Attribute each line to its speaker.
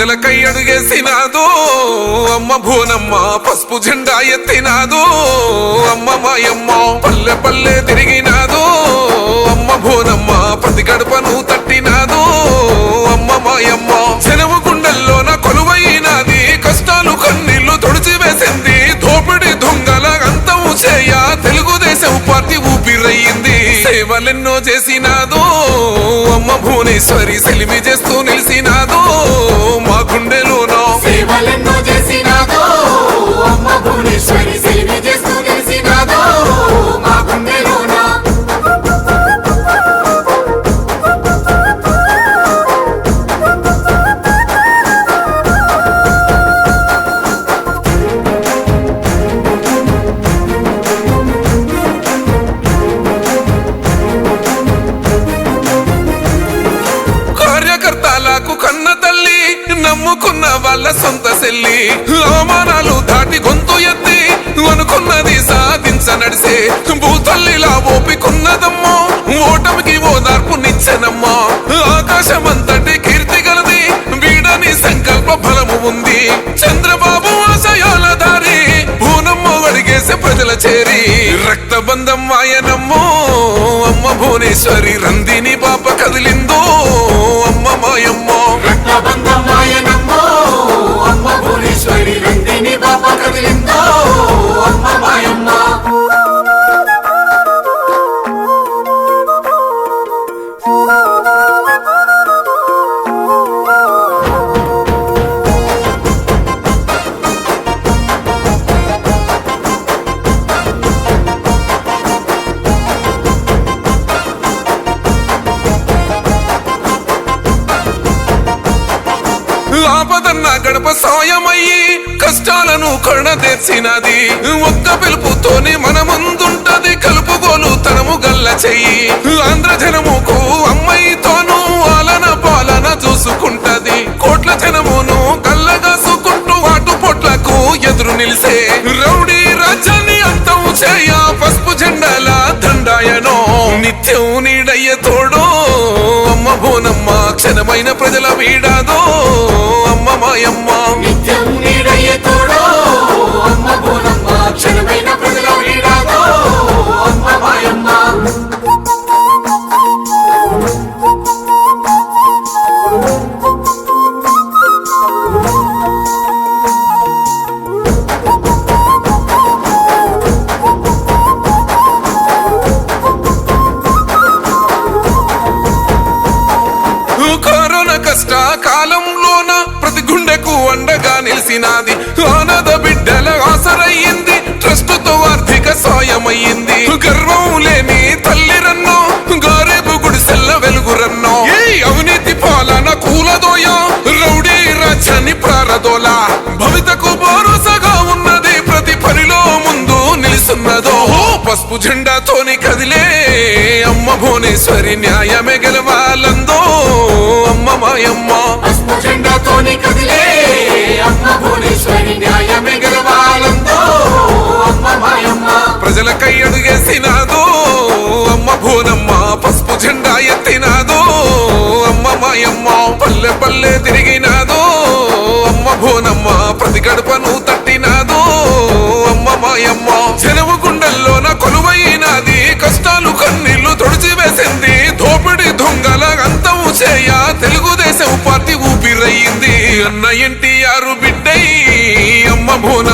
Speaker 1: ప్రజలకై అడుగేసినాదో అమ్మ భూనమ్మ పసుపు జెండా ఎత్తినాదో అమ్మ మాయమ్మ పల్లె పల్లె తిరిగినాదో అమ్మ భూనమ్మ ప్రతి గడపను తట్టినాదో అమ్మ మాయమ్మ చెరువు గుండెల్లోన కొలువైనది కష్టాలు కన్నీళ్ళు తుడిచివేసింది దోపిడి దొంగల అంతము చేయ తెలుగుదేశం పార్టీ ఊపిరయ్యింది. సేవలెన్నో చేసినాదో అమ్మ భువనేశ్వరి సెలిమి చేస్తూ నిలిసినాదో కార్యకర్తలకు కన్న తల్లి నమ్ముకున్న వాళ్ళ సొంత సెల్లి. అవమానాలు దాటి గొంతు ఎత్తి అనుకున్నది సాధించ నడిసే భూతల్లిలా ఓపికున్నదమ్మో ఓటమికి ఓదార్పు ఆకాశం ఆకాశమంతటి కీర్తి గలది వీడని సంకల్ప బలము ఉంది. చంద్రబాబు ఆశయాల దారి భూనమ్మ అడిగేసే ప్రజల చేరి. రక్తబంధం ఆయనమ్మో అమ్మ భువనేశ్వరి రందిని పాప కదిలిందో.
Speaker 2: రక్తబంధమాయనమ్మో
Speaker 1: గడప సాయమయ్యి కష్టాలను కడదెర్చినది ఒక్క పిలుపుతోనే మన ముందుంటది కలుపుగోలు తనము గల్ల చెయ్యి. ఆంధ్ర జనముకు అమ్మాయితోనూ ఆలన పాలన చూసుకుంటది. కోట్ల జనమును కళ్ళగాసుకుంటూ వాటు పొట్లకు ఎదురు నిలిసే రౌడీ రాజ్యాన్ని అంతం చేయ పసుపు జెండాల దండాయనో నిత్యం నీడయ్య తోడో. అమ్మ బోనమ్మ క్షణమైన ప్రజల వీడాదో. మాయమ్మ
Speaker 2: నిత్యం నీడయ్యే తోడో. అమ్మ భువనమ్మ క్షణమైన ప్రజల వీడాదో అమ్మ మాయమ్మ.
Speaker 1: కరోనా కష్ట కాలంలోన ప్రతి గుండెకు అండగా నిలిసినాది. ఆనద బిడ్డల ఆసరయ్యింది. ట్రస్ట్తో ఆర్థిక సాయమయ్యింది. గర్వం లేని తల్లిరన్నో గారేపు గుడిసెల్ల వెలుగురన్నో. అవినీతి పాలన కూలదోయ రౌడీ రాజ్యాన్ని ప్రారదోలా. భవితకు భరోసాగా ఉన్నది ప్రతి పనిలో ముందు నిలుస్తున్నదో పసుపు జెండాతోని కదిలే అమ్మ భువనేశ్వరి న్యాయమే గెలవాలందో. అమ్మ మాయమ్మ.
Speaker 2: పసుపు జెండాతోని కదిలే
Speaker 1: ప్రజలకై అడుగేసినాదో అమ్మ భూనమ్మ పసుపు జెండా ఎత్తినాదో అమ్మ మాయమ్మ పల్లె పల్లె తిరిగినాదో అమ్మ భూనమ్మ ప్రతి గడపను తట్టినాదో అమ్మ మాయమ్మ చెరువు గుండెల్లోన కొలువైనది కష్టాలు కన్నీళ్ళు తుడిచివేసింది దోపిడి దొంగల అంతము చేయ తెలుగుదేశం పార్టీ ఊపిరయ్యింది అన్న ఎన్టీఆర్ బిడ్డై అమ్మ భూన